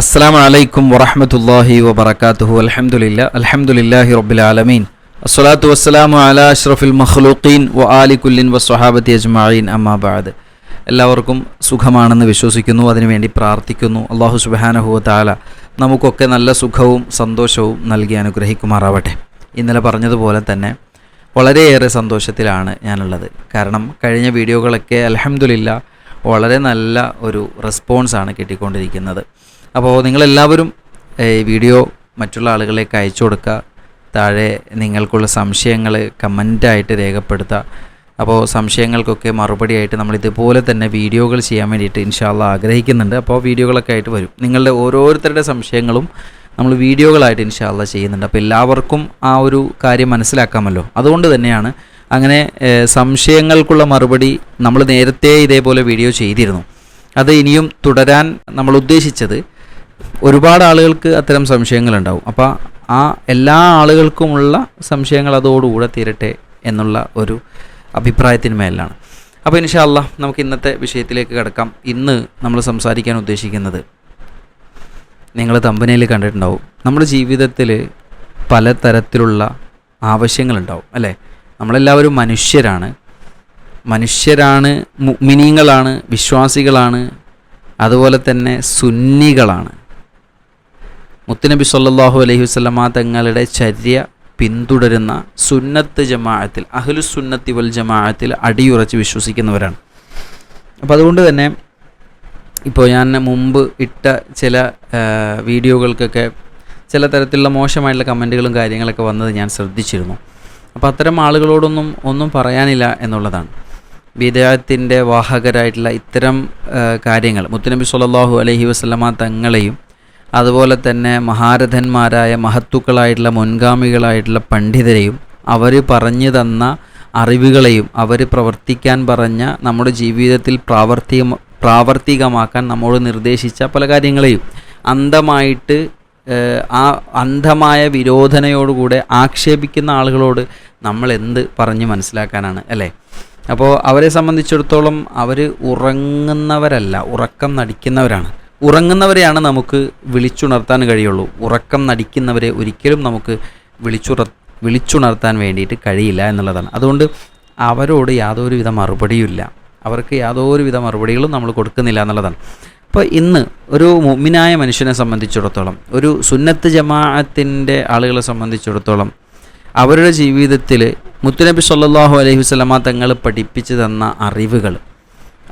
അസ്സാം വലൈക്കും വറഹമത്തല്ലാഹി വബർക്കാത്തുഹു അലഹമുല്ല അലഹമുല്ലാഹി റബ്ബുലാലമീൻ അസ്സലാത്തു വസ്സലാമു അല അഷ്റഫുൽ മഖ്ലൂഖീൻ വ ആലിക്കുല്ലിൻ വസ്വഹാബത്തി അജ്മായീൻ അമ്മാബാദ് എല്ലാവർക്കും സുഖമാണെന്ന് വിശ്വസിക്കുന്നു അതിനുവേണ്ടി പ്രാർത്ഥിക്കുന്നു. അള്ളാഹു സുബാനഹുവ താല നമുക്കൊക്കെ നല്ല സുഖവും സന്തോഷവും നൽകി അനുഗ്രഹിക്കുമാറാവട്ടെ. ഇന്നലെ പറഞ്ഞതുപോലെ തന്നെ വളരെയേറെ സന്തോഷത്തിലാണ് ഞാനുള്ളത്. കാരണം കഴിഞ്ഞ വീഡിയോകളൊക്കെ അലഹമുല്ല വളരെ നല്ല ഒരു റെസ്പോൺസാണ് കിട്ടിക്കൊണ്ടിരിക്കുന്നത്. അപ്പോൾ നിങ്ങളെല്ലാവരും ഈ വീഡിയോ മറ്റുള്ള ആളുകളിലേക്ക് അയച്ചു കൊടുക്കുക. താഴെ നിങ്ങൾക്കുള്ള സംശയങ്ങൾ കമന്റായിട്ട് രേഖപ്പെടുത്തുക. അപ്പോൾ സംശയങ്ങൾക്കൊക്കെ മറുപടിയായിട്ട് നമ്മൾ ഇതുപോലെ തന്നെ വീഡിയോകൾ ചെയ്യാൻ വേണ്ടിയിട്ട് ഇൻഷാല്ല ആഗ്രഹിക്കുന്നുണ്ട്. അപ്പോൾ വീഡിയോകളൊക്കെ ആയിട്ട് വരും. നിങ്ങളുടെ ഓരോരുത്തരുടെ സംശയങ്ങളും നമ്മൾ വീഡിയോകളായിട്ട് ഇൻഷാല്ല ചെയ്യുന്നുണ്ട്. അപ്പോൾ എല്ലാവർക്കും ആ ഒരു കാര്യം മനസ്സിലാക്കാമല്ലോ. അതുകൊണ്ട് തന്നെയാണ് അങ്ങനെ സംശയങ്ങൾക്കുള്ള മറുപടി നമ്മൾ നേരത്തെ ഇതേപോലെ വീഡിയോ ചെയ്തിരുന്നു. അത് ഇനിയും തുടരാൻ നമ്മൾ ഉദ്ദേശിച്ചത് ഒരുപാട് ആളുകൾക്ക് അത്തരം സംശയങ്ങളുണ്ടാവും. അപ്പോൾ ആ എല്ലാ ആളുകൾക്കുമുള്ള സംശയങ്ങൾ അതോടുകൂടെ തീരട്ടെ എന്നുള്ള ഒരു അഭിപ്രായത്തിന് മേലാണ്. അപ്പോൾ ഇൻഷാല്ല നമുക്ക് ഇന്നത്തെ വിഷയത്തിലേക്ക് കിടക്കാം. ഇന്ന് നമ്മൾ സംസാരിക്കാൻ ഉദ്ദേശിക്കുന്നത് നിങ്ങൾ തമ്പനയിൽ കണ്ടിട്ടുണ്ടാവും. നമ്മുടെ ജീവിതത്തിൽ പലതരത്തിലുള്ള ആവശ്യങ്ങളുണ്ടാവും അല്ലേ? നമ്മളെല്ലാവരും മനുഷ്യരാണ്. മനുഷ്യരാണ് മിനിങ്ങളാണ് വിശ്വാസികളാണ് അതുപോലെ തന്നെ സുന്നികളാണ്. മുത്തുനബി സല്ലാഹു അലൈഹി വസല്ലമ തങ്ങളുടെ ചര്യ പിന്തുടരുന്ന സുന്നത്ത് ജമാഅത്തിൽ അഹ്ലു സുന്നത്തി വൽ ജമാഅത്തിൽ അടിയുറച്ച് വിശ്വസിക്കുന്നവരാണ്. അപ്പോൾ അതുകൊണ്ട് തന്നെ ഇപ്പോൾ ഞാൻ മുമ്പ് ഇട്ട ചില വീഡിയോകൾക്കൊക്കെ ചില തരത്തിലുള്ള മോശമായിട്ടുള്ള കമന്റുകളും കാര്യങ്ങളൊക്കെ വന്നത് ഞാൻ ശ്രദ്ധിച്ചിരുന്നു. അപ്പോൾ അത്തരം ആളുകളോടൊന്നും ഒന്നും പറയാനില്ല എന്നുള്ളതാണ്. വിദേഹത്തിന്റെ വാഹകരായിട്ടുള്ള ഇത്തരം കാര്യങ്ങൾ മുത്തുനബി സല്ലാഹു അലഹി വസല്ലമ തങ്ങളെയും അതുപോലെ തന്നെ മഹാരഥന്മാരായ മഹത്തുക്കളായിട്ടുള്ള മുൻഗാമികളായിട്ടുള്ള പണ്ഡിതരെയും അവർ പറഞ്ഞു തന്ന അറിവുകളെയും അവർ പ്രവർത്തിക്കാൻ പറഞ്ഞ നമ്മുടെ ജീവിതത്തിൽ പ്രാവർത്തിക പ്രാവർത്തികമാക്കാൻ നമ്മോട് നിർദ്ദേശിച്ച പല കാര്യങ്ങളെയും അന്ധമായിട്ട് ആ അന്ധമായ വിരോധനയോടുകൂടെ ആക്ഷേപിക്കുന്ന ആളുകളോട് നമ്മൾ എന്ത് പറഞ്ഞ് മനസ്സിലാക്കാനാണ് അല്ലേ? അപ്പോൾ അവരെ സംബന്ധിച്ചിടത്തോളം അവർ ഉറങ്ങുന്നവരല്ല ഉറക്കം നടിക്കുന്നവരാണ്. ഉറങ്ങുന്നവരെയാണ് നമുക്ക് വിളിച്ചുണർത്താൻ കഴിയുള്ളൂ. ഉറക്കം നടിക്കുന്നവരെ ഒരിക്കലും നമുക്ക് വിളിച്ചുറ വിളിച്ചുണർത്താൻ വേണ്ടിയിട്ട് കഴിയില്ല എന്നുള്ളതാണ്. അതുകൊണ്ട് അവരോട് യാതൊരുവിധ മറുപടിയുമില്ല. അവർക്ക് യാതൊരുവിധ മറുപടികളും നമ്മൾ കൊടുക്കുന്നില്ല എന്നുള്ളതാണ്. അപ്പോൾ ഇന്ന് ഒരു മുമ്മിനായ മനുഷ്യനെ സംബന്ധിച്ചിടത്തോളം ഒരു സുന്നത്ത് ജമാഅത്തിന്റെ ആളുകളെ സംബന്ധിച്ചിടത്തോളം അവരുടെ ജീവിതത്തിൽ മുത്തുനബി സല്ലാഹു അലൈഹി വസ്ലമ തങ്ങൾ പഠിപ്പിച്ചു തന്ന അറിവുകൾ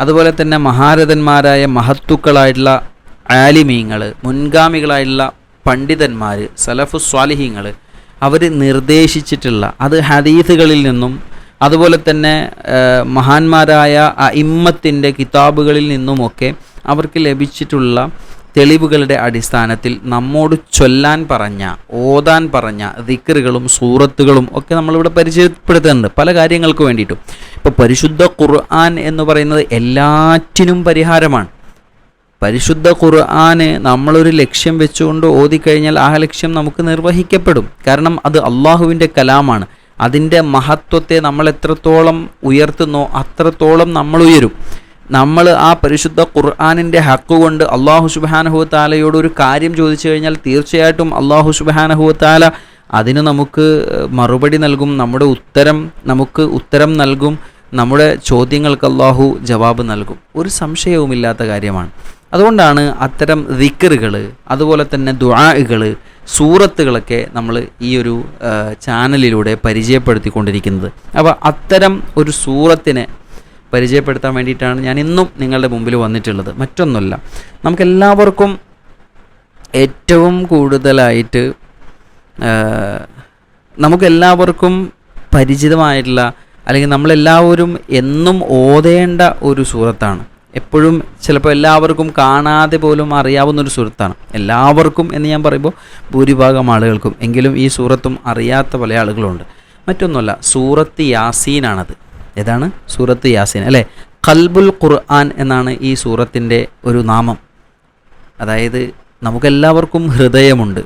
അതുപോലെ തന്നെ മഹാരഥന്മാരായ മഹത്തുക്കളായിട്ടുള്ള ആലിമീങ്ങൾ മുൻഗാമികളായുള്ള പണ്ഡിതന്മാർ സലഫു സ്വാലിഹീങ്ങൾ അവർ നിർദ്ദേശിച്ചിട്ടുള്ള അത് ഹദീസുകളിൽ നിന്നും അതുപോലെ തന്നെ മഹാന്മാരായ ഇമ്മത്തിന്റെ കിതാബുകളിൽ നിന്നുമൊക്കെ അവർക്ക് ലഭിച്ചിട്ടുള്ള തെളിവുകളുടെ അടിസ്ഥാനത്തിൽ നമ്മോട് ചൊല്ലാൻ പറഞ്ഞ ഓതാൻ പറഞ്ഞ ദിക്കറുകളും സൂറത്തുകളും ഒക്കെ നമ്മളിവിടെ പരിചയപ്പെടുത്തുന്നുണ്ട്. പല കാര്യങ്ങൾക്ക് വേണ്ടിയിട്ടും. ഇപ്പോൾ പരിശുദ്ധ ഖുർആൻ എന്ന് പറയുന്നത് എല്ലാറ്റിനും പരിഹാരമാണ്. പരിശുദ്ധ ഖുർആന് നമ്മളൊരു ലക്ഷ്യം വെച്ചുകൊണ്ട് ഓതിക്കഴിഞ്ഞാൽ ആ ലക്ഷ്യം നമുക്ക് നിർവഹിക്കപ്പെടും. കാരണം അത് അള്ളാഹുവിന്റെ കലാമാണ്. അതിന്റെ മഹത്വത്തെ നമ്മൾ എത്രത്തോളം ഉയർത്തുന്നോ അത്രത്തോളം നമ്മൾ ഉയരും. നമ്മൾ ആ പരിശുദ്ധ ഖുർആാനിന്റെ ഹക്ക് കൊണ്ട് അള്ളാഹു സുബാനഹുത്താലയോട് ഒരു കാര്യം ചോദിച്ചു കഴിഞ്ഞാൽ തീർച്ചയായിട്ടും അള്ളാഹു സുബാനഹുത്താല അതിന് നമുക്ക് മറുപടി നൽകും. നമ്മുടെ ഉത്തരം നമുക്ക് ഉത്തരം നൽകും. നമ്മുടെ ചോദ്യങ്ങൾക്ക് അള്ളാഹു ജവാബ് നൽകും. ഒരു സംശയവുമില്ലാത്ത കാര്യമാണ്. അതുകൊണ്ടാണ് അത്തരം ദിക്കറുകൾ അതുപോലെ തന്നെ ദുആകൾ സൂറത്തുകളൊക്കെ നമ്മൾ ഈ ഒരു ചാനലിലൂടെ പരിചയപ്പെടുത്തിക്കൊണ്ടിരിക്കുന്നത്. അപ്പോൾ അത്തരം ഒരു സൂറത്തിനെ പരിചയപ്പെടുത്താൻ വേണ്ടിയിട്ടാണ് ഞാൻ ഇന്നും നിങ്ങളുടെ മുമ്പിൽ വന്നിട്ടുള്ളത്. മറ്റൊന്നുമല്ല നമുക്കെല്ലാവർക്കും ഏറ്റവും കൂടുതലായിട്ട് നമുക്കെല്ലാവർക്കും പരിചിതമായിട്ടുള്ള അല്ലെങ്കിൽ നമ്മളെല്ലാവരും എന്നും ഓതേണ്ട ഒരു സൂറത്താണ്. എപ്പോഴും ചിലപ്പോൾ എല്ലാവർക്കും കാണാതെ പോലും അറിയാവുന്ന ഒരു സൂറത്താണ് എല്ലാവർക്കും എന്ന് ഞാൻ പറയുമ്പോൾ ഭൂരിഭാഗം ആളുകൾക്കും എങ്കിലും ഈ സൂറത്തും അറിയാത്ത പല ആളുകളുണ്ട്. മറ്റൊന്നുമല്ല സൂറത്ത് യാസീനാണത്. ഏതാണ്? സൂറത്ത് യാസീൻ. അല്ലേ? കൽബുൽ ഖുർആൻ എന്നാണ് ഈ സൂറത്തിന്റെ ഒരു നാമം. അതായത് നമുക്കെല്ലാവർക്കും ഹൃദയമുണ്ട്.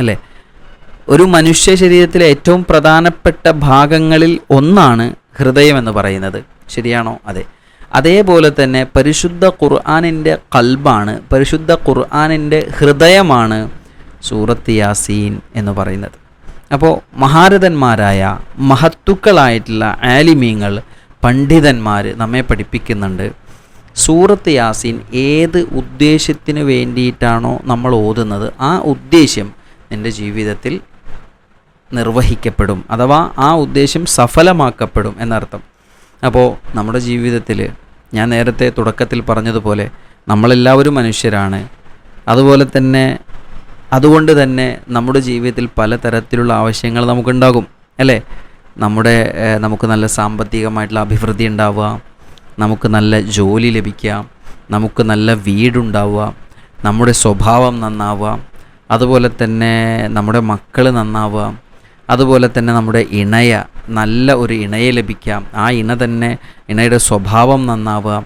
അല്ലേ? ഒരു മനുഷ്യ ശരീരത്തിലെ ഏറ്റവും പ്രധാനപ്പെട്ട ഭാഗങ്ങളിൽ ഒന്നാണ് ഹൃദയം എന്ന് പറയുന്നത്. ശരിയാണോ? അതെ. അതേപോലെ തന്നെ പരിശുദ്ധ ഖുർആാനിന്റെ കൽബാണ് പരിശുദ്ധ ഖുർആാനിന്റെ ഹൃദയമാണ് സൂറത്ത് യാസീൻ എന്ന് പറയുന്നത്. അപ്പോൾ മഹാരഥന്മാരായ മഹത്തുക്കളായിട്ടുള്ള ആലിമീങ്ങൾ പണ്ഡിതന്മാർ നമ്മെ പഠിപ്പിക്കുന്നുണ്ട്. സൂറത്ത് യാസീൻ ഏത് ഉദ്ദേശത്തിന് വേണ്ടിയിട്ടാണോ നമ്മൾ ഓതുന്നത് ആ ഉദ്ദേശ്യം നിന്റെ ജീവിതത്തിൽ നിർവഹിക്കപ്പെടും അഥവാ ആ ഉദ്ദേശ്യം സഫലമാക്കപ്പെടും എന്നർത്ഥം. അപ്പോൾ നമ്മുടെ ജീവിതത്തിൽ ഞാൻ നേരത്തെ തുടക്കത്തിൽ പറഞ്ഞതുപോലെ നമ്മളെല്ലാവരും മനുഷ്യരാണ്. അതുപോലെ തന്നെ അതുകൊണ്ട് തന്നെ നമ്മുടെ ജീവിതത്തിൽ പലതരത്തിലുള്ള ആവശ്യങ്ങൾ നമുക്കുണ്ടാകും അല്ലേ? നമ്മുടെ നമുക്ക് നല്ല സാമ്പത്തികമായിട്ടുള്ള അഭിവൃദ്ധി ഉണ്ടാവുക നമുക്ക് നല്ല ജോലി ലഭിക്കുക നമുക്ക് നല്ല വീടുണ്ടാവുക നമ്മുടെ സ്വഭാവം നന്നാവുക അതുപോലെ തന്നെ നമ്മുടെ മക്കൾ നന്നാവുക അതുപോലെ തന്നെ നമ്മുടെ ഇണയ നല്ല ഒരു ഇണയെ ലഭിക്കാം. ആ ഇണ തന്നെ ഇണയുടെ സ്വഭാവം നന്നാവുക.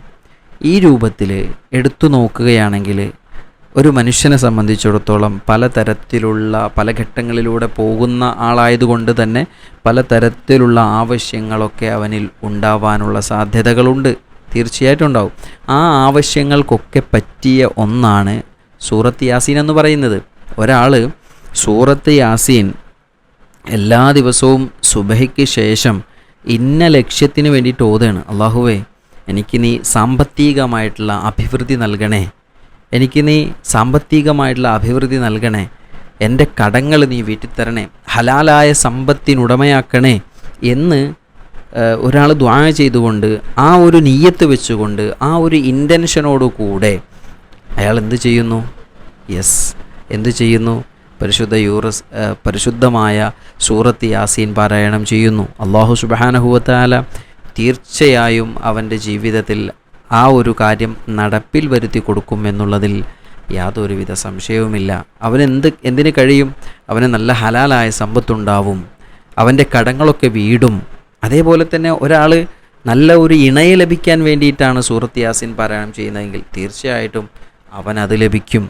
ഈ രൂപത്തിൽ എടുത്തു നോക്കുകയാണെങ്കിൽ ഒരു മനുഷ്യനെ സംബന്ധിച്ചിടത്തോളം പലതരത്തിലുള്ള പല ഘട്ടങ്ങളിലൂടെ പോകുന്ന ആളായതുകൊണ്ട് തന്നെ പലതരത്തിലുള്ള ആവശ്യങ്ങളൊക്കെ അവനിൽ ഉണ്ടാവാനുള്ള സാധ്യതകളുണ്ട്. തീർച്ചയായിട്ടും ഉണ്ടാവും. ആ ആവശ്യങ്ങൾക്കൊക്കെ പറ്റിയ ഒന്നാണ് സൂറത്ത് യാസീൻ എന്ന് പറയുന്നത്. ഒരാൾ സൂറത്ത് യാസീൻ എല്ലാ ദിവസവും സുബഹയ്ക്ക് ശേഷം ഇന്ന ലക്ഷ്യത്തിന് വേണ്ടിയിട്ട് ഓതുകയാണ്. അള്ളാഹുവേ എനിക്ക് നീ സാമ്പത്തികമായിട്ടുള്ള അഭിവൃദ്ധി നൽകണേ. എനിക്ക് നീ സാമ്പത്തികമായിട്ടുള്ള അഭിവൃദ്ധി നൽകണേ. എന്റെ കടങ്ങൾ നീ വീട്ടിത്തരണേ. ഹലാലായ സമ്പത്തിനുടമയാക്കണേ എന്ന് ഒരാൾ ദ്വാ ചെയ്തുകൊണ്ട് ആ ഒരു നീയത്ത് വെച്ചുകൊണ്ട് ആ ഒരു ഇന്റൻഷനോടു കൂടെ അയാൾ എന്ത് ചെയ്യുന്നു? യെസ് എന്ത് ചെയ്യുന്നു? പരിശുദ്ധ യൂറസ് പരിശുദ്ധമായ സൂറത്ത് യാസീൻ പാരായണം ചെയ്യുന്നു. അള്ളാഹു സുബാനഹുവത്താല തീർച്ചയായും അവന്റെ ജീവിതത്തിൽ ആ ഒരു കാര്യം നടപ്പിൽ വരുത്തി കൊടുക്കും എന്നുള്ളതിൽ യാതൊരുവിധ സംശയവുമില്ല. അവനെന്ത് എന്തിനു കഴിയും? അവന് നല്ല ഹലാലായ സമ്പത്തുണ്ടാവും. അവന്റെ കടങ്ങളൊക്കെ വീടും. അതേപോലെ തന്നെ ഒരാൾ നല്ല ഒരു ഇണയെ ലഭിക്കാൻ വേണ്ടിയിട്ടാണ് സൂറത്ത് യാസിൻ പാരായണം ചെയ്യുന്നതെങ്കിൽ തീർച്ചയായിട്ടും അവനത് ലഭിക്കും.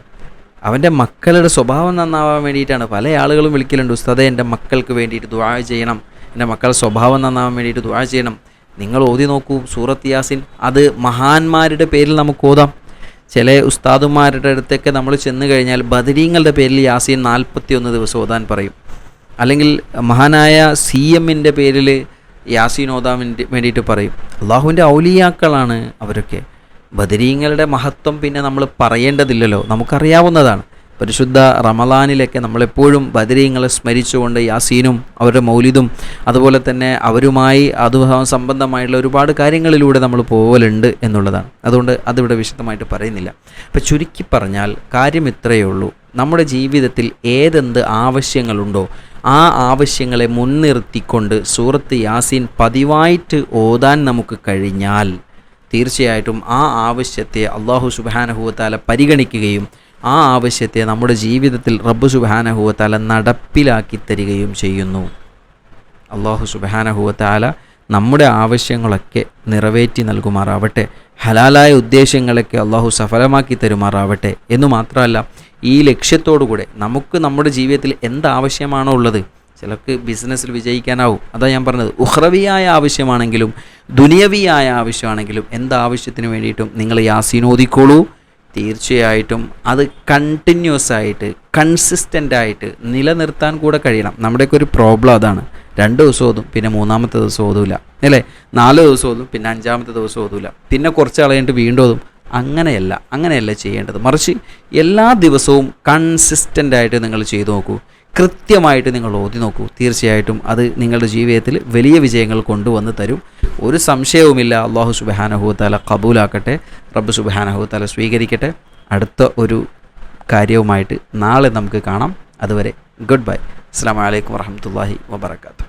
അവന്റെ മക്കളുടെ സ്വഭാവം നന്നാവാൻ വേണ്ടിയിട്ടാണ്. പല ആളുകളും വിളിക്കലുണ്ട് ഉസ്താദെ എന്റെ മക്കൾക്ക് വേണ്ടിയിട്ട് ദുആ ചെയ്യണം. എന്റെ മക്കളുടെ സ്വഭാവം നന്നാവാൻ വേണ്ടിയിട്ട് ദുആ ചെയ്യണം. നിങ്ങൾ ഓതി നോക്കൂ സൂറത്ത് യാസിൻ അത് മഹാന്മാരുടെ പേരിൽ നമുക്ക് ഓതാം. ചില ഉസ്താദുമാരുടെ അടുത്തൊക്കെ നമ്മൾ ചെന്ന് കഴിഞ്ഞാൽ ബദരീങ്ങളുടെ പേരിൽ യാസീൻ നാൽപ്പത്തി ഒന്ന് ദിവസം ഓതാൻ പറയും. അല്ലെങ്കിൽ മഹാനായ സി എമ്മിന്റെ പേരിൽ യാസീൻ ഓതാൻ വേണ്ടിയിട്ട് പറയും. അള്ളാഹുവിന്റെ ഔലിയാക്കളാണ് അവരൊക്കെ. ബദരീങ്ങളുടെ മഹത്വം പിന്നെ നമ്മൾ പറയേണ്ടതില്ലല്ലോ. നമുക്കറിയാവുന്നതാണ്. പരിശുദ്ധ റമലാനിലൊക്കെ നമ്മളെപ്പോഴും ബദരീങ്ങളെ സ്മരിച്ചുകൊണ്ട് യാസീനും അവരുടെ മൗലിദും അതുപോലെ തന്നെ അവരുമായി അതുഭാവം സംബന്ധമായിട്ടുള്ള ഒരുപാട് കാര്യങ്ങളിലൂടെ നമ്മൾ പോകലുണ്ട് എന്നുള്ളതാണ്. അതുകൊണ്ട് അതിവിടെ വിശദമായിട്ട് പറയുന്നില്ല. അപ്പം ചുരുക്കി പറഞ്ഞാൽ കാര്യം ഇത്രയേ ഉള്ളൂ. നമ്മുടെ ജീവിതത്തിൽ ഏതെന്ത് ആവശ്യങ്ങളുണ്ടോ ആ ആവശ്യങ്ങളെ മുൻനിർത്തിക്കൊണ്ട് സൂറത്ത് യാസീൻ പതിവായിട്ട് ഓതാൻ നമുക്ക് കഴിഞ്ഞാൽ തീർച്ചയായിട്ടും ആ ആവശ്യത്തെ അള്ളാഹു സുബാനഹുവത്താല പരിഗണിക്കുകയും ആ ആവശ്യത്തെ നമ്മുടെ ജീവിതത്തിൽ റബ്ബ് സുബാനഹുവത്താല നടപ്പിലാക്കി തരികയും ചെയ്യുന്നു. അള്ളാഹു സുബാനഹുവത്താല നമ്മുടെ ആവശ്യങ്ങളൊക്കെ നിറവേറ്റി നൽകുമാറാവട്ടെ. ഹലാലായ ഉദ്ദേശങ്ങളൊക്കെ അള്ളാഹു സഫലമാക്കി തരുമാറാവട്ടെ. എന്നു മാത്രമല്ല ഈ ലക്ഷ്യത്തോടുകൂടെ നമുക്ക് നമ്മുടെ ജീവിതത്തിൽ എന്താവശ്യമാണോ ഉള്ളത് ചിലർക്ക് ബിസിനസ്സിൽ വിജയിക്കാനാവും. അതാ ഞാൻ പറഞ്ഞത്. ഉഹ്രവിയായ ആവശ്യമാണെങ്കിലും ദുനിയവിയായ ആവശ്യമാണെങ്കിലും എന്താവശ്യത്തിന് വേണ്ടിയിട്ടും നിങ്ങൾ യാസീനോദിക്കോളൂ. തീർച്ചയായിട്ടും അത് കണ്ടിന്യൂസ് ആയിട്ട് കൺസിസ്റ്റന്റ് ആയിട്ട് നിലനിർത്താൻ കൂടെ കഴിയണം. നമ്മുടെയൊക്കെ ഒരു പ്രോബ്ലം അതാണ്. രണ്ട് ദിവസം ഓതും പിന്നെ മൂന്നാമത്തെ ദിവസം ഓതൂല. അല്ലേ? നാല് ദിവസം ഓതും പിന്നെ അഞ്ചാമത്തെ ദിവസം ഓതൂല. പിന്നെ കുറച്ച് കളയിട്ട് വീണ്ടും ഓതും. അങ്ങനെയല്ല അങ്ങനെയല്ല ചെയ്യേണ്ടത്. മറിച്ച് എല്ലാ ദിവസവും കൺസിസ്റ്റന്റ് ആയിട്ട് നിങ്ങൾ ചെയ്തു നോക്കൂ. കൃത്യമായിട്ട് നിങ്ങൾ ഓതി നോക്കൂ. തീർച്ചയായിട്ടും അത് നിങ്ങളുടെ ജീവിതത്തിൽ വലിയ വിജയങ്ങൾ കൊണ്ടുവന്ന് തരും. ഒരു സംശയവുമില്ല. അള്ളാഹു സുബാനഹുത്താല കബൂലാക്കട്ടെ. റബ്ബ് സുബാനഹുത്താല സ്വീകരിക്കട്ടെ. അടുത്ത ഒരു കാര്യവുമായിട്ട് നാളെ നമുക്ക് കാണാം. അതുവരെ ഗുഡ് ബൈ. അസ്സാം വലൈക്കും വർഹമത്തല്ലാഹി വാബർക്കാത്തു